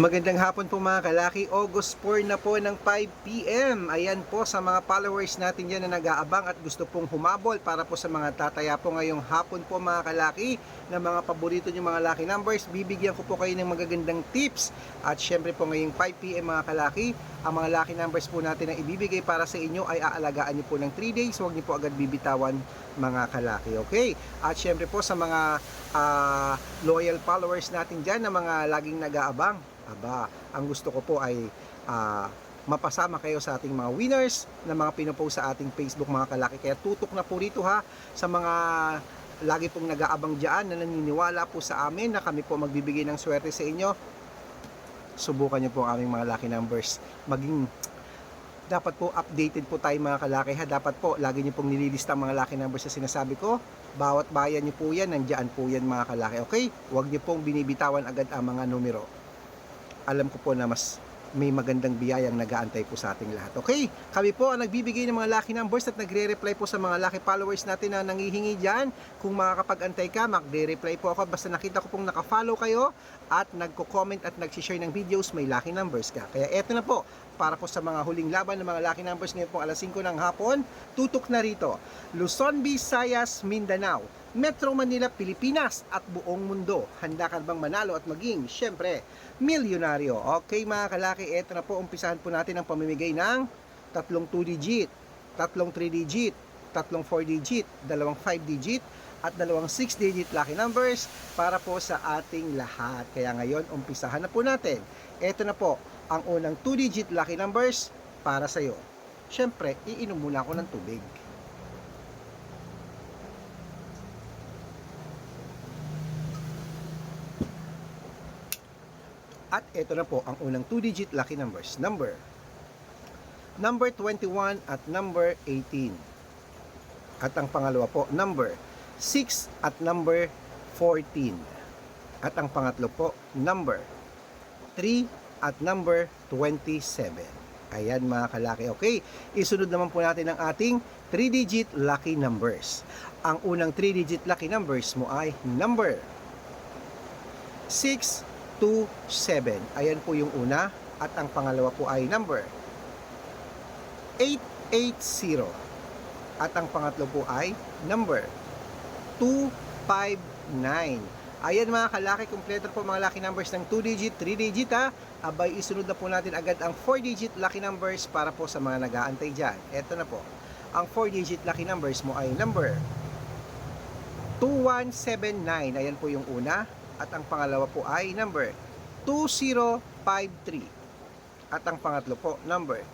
Magandang hapon po mga kalaki. August 4 na po ng 5pm. Ayan po sa mga followers natin dyan na nag-aabang at gusto pong humabol para po sa mga tataya po ngayong hapon po mga kalaki na mga paborito nyo mga lucky numbers. Bibigyan ko po kayo ng magagandang tips. At syempre po ngayong 5pm mga kalaki, ang mga lucky numbers po natin na ibibigay para sa inyo ay aalagaan nyo po ng 3 days. Huwag nyo po agad bibitawan mga kalaki. Okay? At syempre po sa mga ah, loyal followers natin dyan na mga laging nag-aabang Aba, ang gusto ko po ay ah, mapasama kayo sa ating mga winners na mga pinopost sa ating Facebook mga kalaki. Kaya tutok na po rito ha sa mga lagi pong nag-aabang dyan na naniniwala po sa amin na kami po magbibigay ng swerte sa inyo. Subukan nyo po ang aming mga lucky numbers. Maging dapat po updated po tayo mga kalaki ha. Dapat po lagi nyo pong nililista mga lucky numbers na sinasabi ko. Bawat bayan nyo po yan, nandiyan po yan mga kalaki. Okay? Huwag nyo pong binibitawan agad ang mga numero alam ko po na mas may magandang biyayang nag-aantay po sa ating lahat. Okay, kami po ang nagbibigay ng mga lucky numbers at nagre-reply po sa mga lucky followers natin na nangihingi dyan. Kung makakapag-antay ka, magre-reply po ako basta nakita ko pong nakafollow kayo at nagko-comment at nag-share ng videos, may lucky numbers ka. Kaya eto na po, para po sa mga huling laban ng mga lucky numbers ngayon po alas 5 ng hapon, tutok na rito. Luzon, Visayas, Mindanao, Metro Manila, Pilipinas at buong mundo. Handa ka bang manalo at maging, syempre, milyonaryo? Okay mga kalaki, eto na po, umpisahan po natin ang pamimigay ng tatlong 2-digit, tatlong 3-digit, tatlong 4-digit, dalawang 5-digit, at dalawang 6-digit lucky numbers para po sa ating lahat. Kaya ngayon, umpisahan na po natin. Eto na po, ang unang 2-digit lucky numbers para sa iyo. Syempre, iinom muna ako ng tubig. Ito na po ang unang 2-digit lucky numbers. Number number 21 at number 18. At ang pangalawa po, number 6 at number 14. At ang pangatlo po, number 3 at number 27. Ayan mga kalaki. Okay, isunod naman po natin ang ating 3-digit lucky numbers. Ang unang 3-digit lucky numbers mo ay number 6, 2, 7. Ayan po yung una. At ang pangalawa po ay number 880. At ang pangatlo po ay number 259. Ayan mga kalaki, kompleto po mga lucky numbers ng 2-digit, 3-digit ha. Abay, isunod na po natin agad ang 4-digit lucky numbers para po sa mga nag-aantay dyan. Eto na po. Ang 4-digit lucky numbers mo ay number 2179. Ayan po yung una. At ang pangalawa po ay number 2053. At ang pangatlo po, number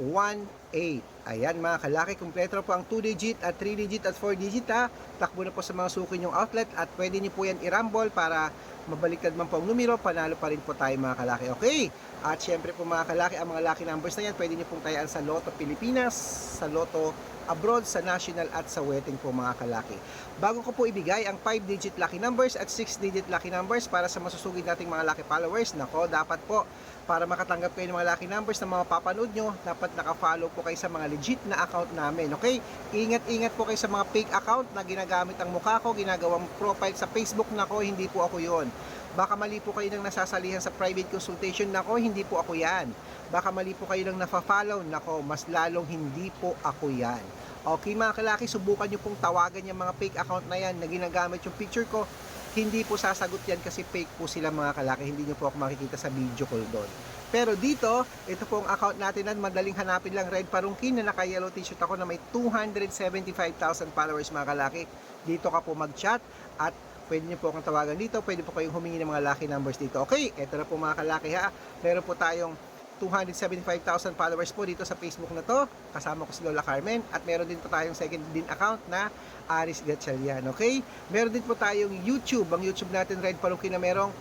1618. Ayan mga kalaki, kumpleto po ang 2-digit at 3-digit at 4-digit ha. Takbo na po sa mga suki nyong outlet at pwede niyo po yan i-rumble para mabaliktad man po ang numero, panalo pa rin po tayo mga kalaki. Okay? At syempre po mga kalaki, ang mga lucky numbers na yan, pwede niyo pong tayaan sa Lotto Pilipinas, sa Lotto abroad, sa national at sa wedding po mga kalaki. Bago ko po ibigay ang 5-digit lucky numbers at 6-digit lucky numbers para sa masusugid nating mga lucky followers, nako, dapat po para makatanggap kayo ng mga lucky numbers na mga papanood nyo, dapat nakafollow po kayo sa mga legit na account namin, okay? Ingat-ingat po kayo sa mga fake account na ginagamit ang mukha ko, ginagawang profile sa Facebook nako, hindi po ako yon. Baka mali po kayo nang nasasalihan sa private consultation nako, hindi po ako yan. Baka mali po kayo nang nafa-follow nako, mas lalong hindi po ako yan. Okay mga kalaki, subukan nyo pong tawagan yung mga fake account na yan na ginagamit yung picture ko hindi po sasagot yan kasi fake po sila mga kalaki. Hindi nyo po ako makikita sa video call doon. Pero dito, ito po ang account natin na madaling hanapin lang Red Parungkin na naka-yellow t-shirt ako na may 275,000 followers mga kalaki. Dito ka po mag-chat at pwede nyo po akong tawagan dito. Pwede po kayong humingi ng mga lucky numbers dito. Okay, ito na po mga kalaki ha. Meron po tayong 275,000 followers po dito sa Facebook na to. Kasama ko si Lola Carmen. At meron din po tayong second din account na Aris Gatchalian. Okay? Meron din po tayong YouTube. Ang YouTube natin, Red Palungkin na merong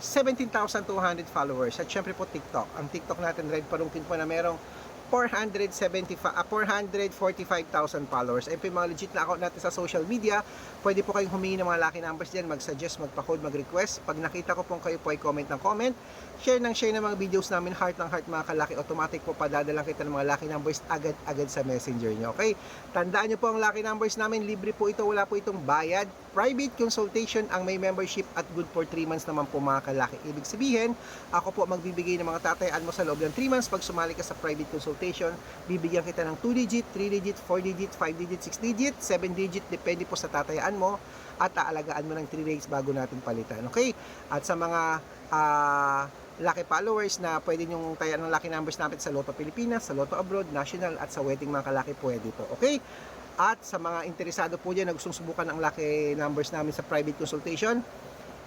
17,200 followers. At syempre po TikTok. Ang TikTok natin, Red Palungkin po na merong 475, ah, 445,000 followers. Ayun mga legit na account natin sa social media. Pwede po kayong humingi ng mga lucky numbers dyan, mag-suggest, magpa-code, mag-request. Pag nakita ko pong kayo po ay comment ng comment, share ng share ng mga videos namin, heart ng heart mga kalaki, automatic po padadalang kita ng mga lucky numbers agad-agad sa messenger nyo. Okay? Tandaan nyo po ang lucky numbers namin, libre po ito, wala po itong bayad. Private consultation ang may membership at good for 3 months naman po mga kalaki. Ibig sabihin, ako po magbibigay ng mga tatayaan mo sa loob ng 3 months pag sumali ka sa private consultation. Bibigyan kita ng 2 digit, 3 digit, 4 digit, 5 digit, 6 digit, 7 digit, depende po sa tatayaan mo at aalagaan mo ng 3 days bago natin palitan. Okay? At sa mga ah, lucky followers na pwede nyong tayaan ng lucky numbers natin sa Lotto Pilipinas, sa Lotto Abroad, National at sa wedding mga kalaki pwede po. Okay? At sa mga interesado po dyan na gustong subukan ang lucky numbers namin sa private consultation,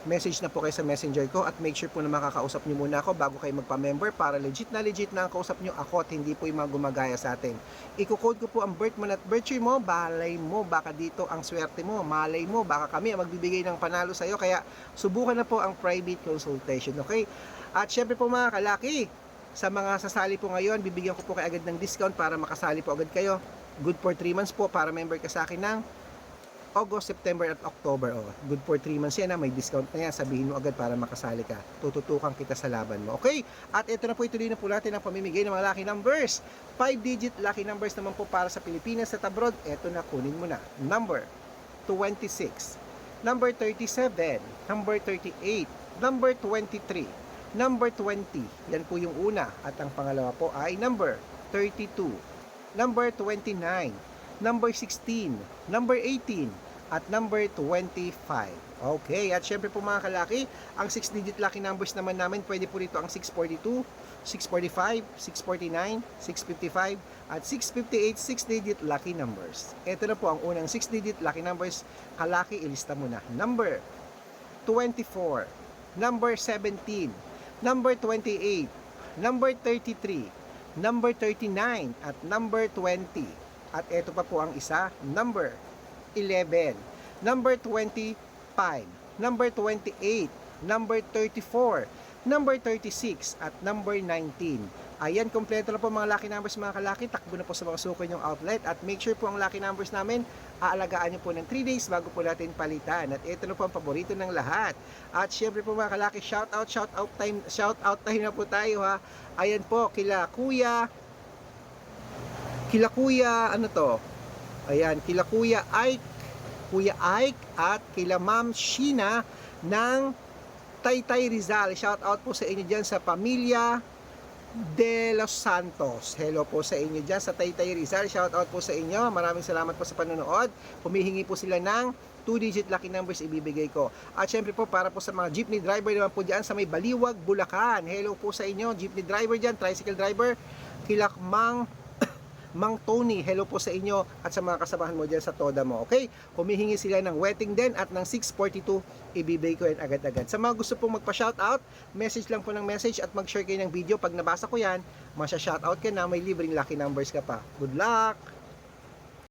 message na po kayo sa messenger ko at make sure po na makakausap nyo muna ako bago kayo magpa-member para legit na legit na ang kausap nyo ako at hindi po yung mga gumagaya sa atin. Iko-code ko po ang birth month at birth year mo, balay mo, baka dito ang swerte mo, malay mo, baka kami ang magbibigay ng panalo sa iyo kaya subukan na po ang private consultation, okay? At syempre po mga kalaki, sa mga sasali po ngayon, bibigyan ko po kayo agad ng discount para makasali po agad kayo. Good for 3 months po para member ka sa akin ng August, September at October. Oh, good for 3 months yan, ha? may discount na yan. Sabihin mo agad para makasali ka. Tututukan kita sa laban mo. Okay? At ito na po, ituloy na po natin ang pamimigay ng mga lucky numbers. 5-digit lucky numbers naman po para sa Pilipinas at abroad. Ito na, kunin mo na. Number 26, number 37, number 38, number 23, number 20. Yan po yung una. At ang pangalawa po ay number 32, number 29, number 16, number 18, at number 25. Okay, at syempre po mga kalaki, ang 6-digit lucky numbers naman namin, pwede po rito ang 642, 645, 649, 655, at 658 6-digit lucky numbers. Ito na po ang unang 6-digit lucky numbers. Kalaki, ilista mo na. Number 24, number 17, number 28, number 33, number 39, at number 20. At ito pa po ang isa, number 11, number 25, number 28, number 34, number 36, at number 19. Ayan, kompleto na po mga lucky numbers mga kalaki. Takbo na po sa mga suko yung outlet. At make sure po ang lucky numbers namin, aalagaan nyo po ng 3 days bago po natin palitan. At ito na po ang paborito ng lahat. At syempre po mga kalaki, shout out, shout out time, shout out time na po tayo ha. Ayan po, kila Kuya, kila Kuya, ano to? Ayan, kila Kuya Ike, Kuya Ike at kila Ma'am Sheena ng Taytay Rizal. Shout out po sa inyo dyan sa pamilya De Los Santos. Hello po sa inyo dyan sa Taytay Rizal. Shout out po sa inyo. Maraming salamat po sa panonood. Humihingi po sila ng 2-digit lucky numbers ibibigay ko. At syempre po para po sa mga jeepney driver naman po dyan sa may Baliwag, Bulacan. Hello po sa inyo, jeepney driver dyan, tricycle driver, kilakmang Mang Tony, hello po sa inyo at sa mga kasamahan mo dyan sa Toda mo, okay? Humihingi sila ng wedding din at ng 642, ibibigay ko yan agad-agad. Sa mga gusto pong magpa-shoutout, message lang po ng message at mag-share kayo ng video. Pag nabasa ko yan, masya-shoutout ka na, may libreng lucky numbers ka pa. Good luck!